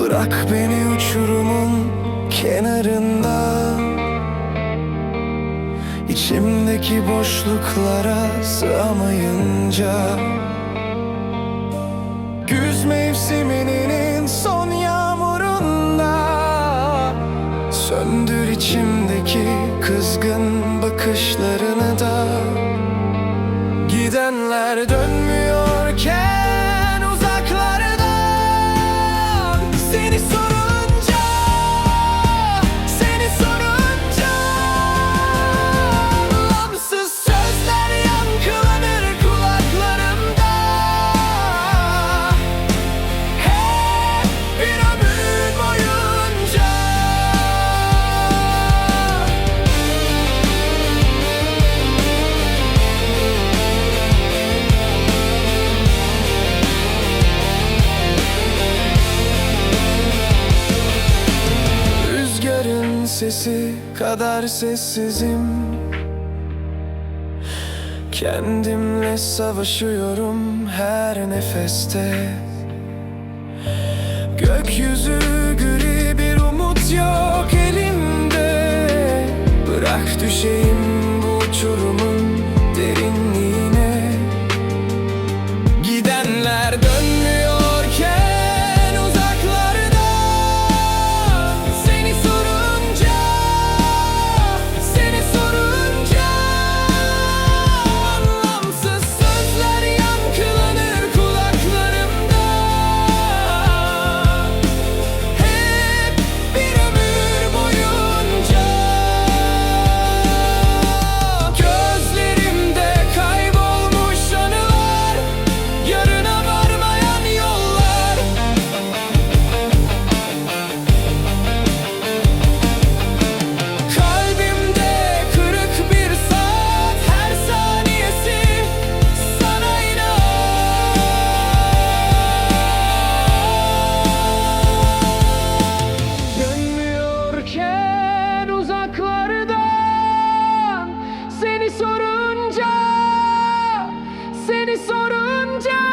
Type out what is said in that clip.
Bırak beni uçurumun kenarında. İçimdeki boşluklara sığamayınca. Güz mevsiminin son yağmurunda. Söndür içimdeki kızgın bakışlarını sesi kadar sessizim. Kendimle savaşıyorum her nefeste. Gökyüzü gri bir umut yok elimde. Bırak düşeyim. 노른자